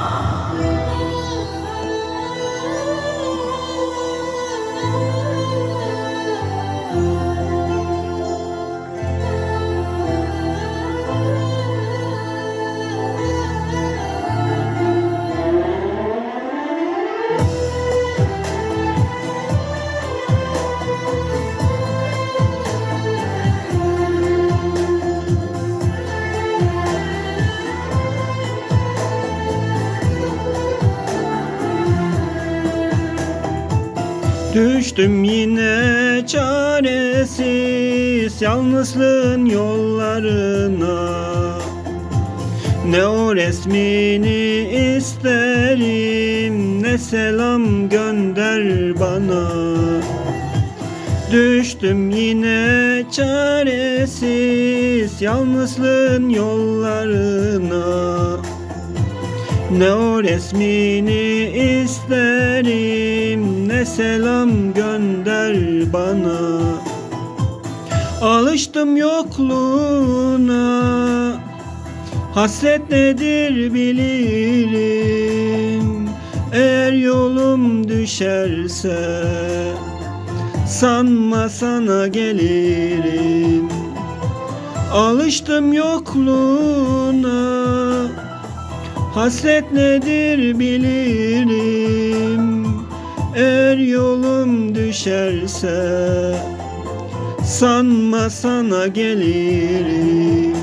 Amen. Düştüm yine çaresiz yalnızlığın yollarına. Ne o resmini isterim ne selam gönder bana. Düştüm yine çaresiz yalnızlığın yollarına ne o resmini isterim. Ne selam gönder bana. Alıştım yokluğuna. Hasret nedir bilirim. Eğer yolum düşerse Sanma sana gelirim. Alıştım yokluğuna Hasret nedir bilirim. Eğer yolum düşerse Sanma sana gelirim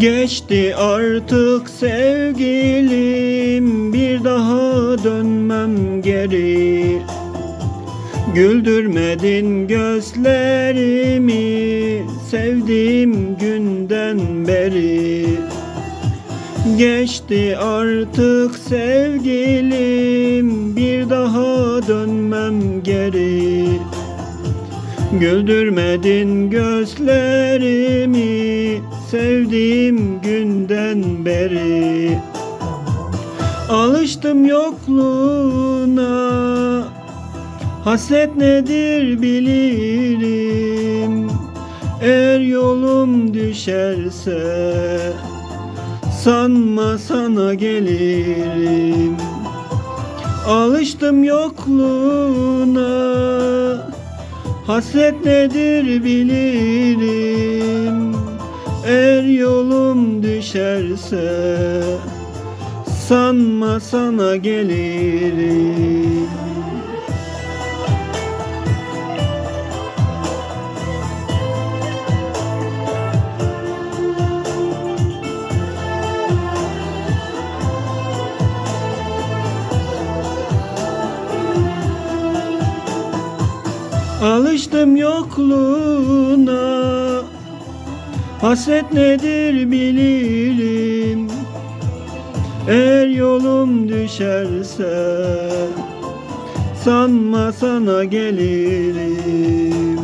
Geçti artık sevgilim bir daha dönmem geri. Güldürmedin gözlerimi sevdiğim günden beri. Geçti artık sevgilim bir daha dönmem geri. Güldürmedin gözlerimi sevdiğim günden beri. Alıştım yokluğuna. Hasret nedir bilirim. Eğer yolum düşerse Sanma sana gelirim. Alıştım yokluğuna. Hasret nedir bilirim düşerse Sanma sana gelirim. Alıştım yokluğuna Hasret nedir bilirim. Eğer yolum düşerse Sanma sana gelirim